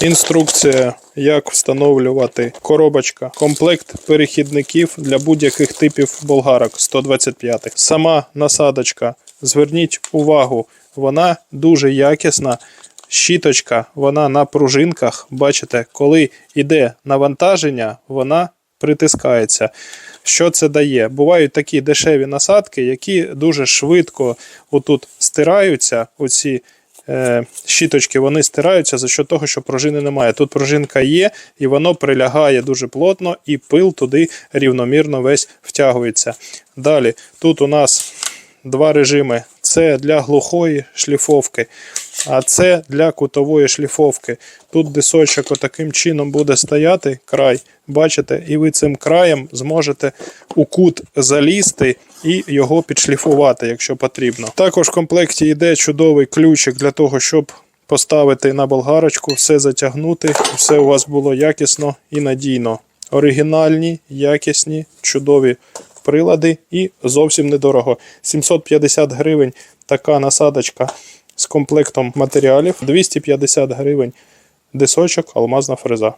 Інструкція, як встановлювати коробочка, комплект перехідників для будь-яких типів болгарок 125. Сама насадочка. Зверніть увагу, вона дуже якісна. Щіточка, вона на пружинках. Бачите, коли йде навантаження, вона притискається. Що це дає? Бувають такі дешеві насадки, які дуже швидко отут стираються. Оці щіточки вони стираються за що того, що пружини немає. Тут пружинка є, і воно прилягає дуже плотно, і пил туди рівномірно весь втягується. Далі, тут у нас два режими: це для глухої шліфовки, а це для кутової шліфовки. Тут дисочок отаким чином буде стояти край. Бачите, і ви цим краєм зможете у кут залізти і його підшліфувати, якщо потрібно. Також в комплекті йде чудовий ключик для того, щоб поставити на болгарочку, все затягнути, все у вас було якісно і надійно. Оригінальні, якісні, чудові прилади і зовсім недорого. 750 гривень така насадочка з комплектом матеріалів, 250 гривень дисочок, алмазна фреза.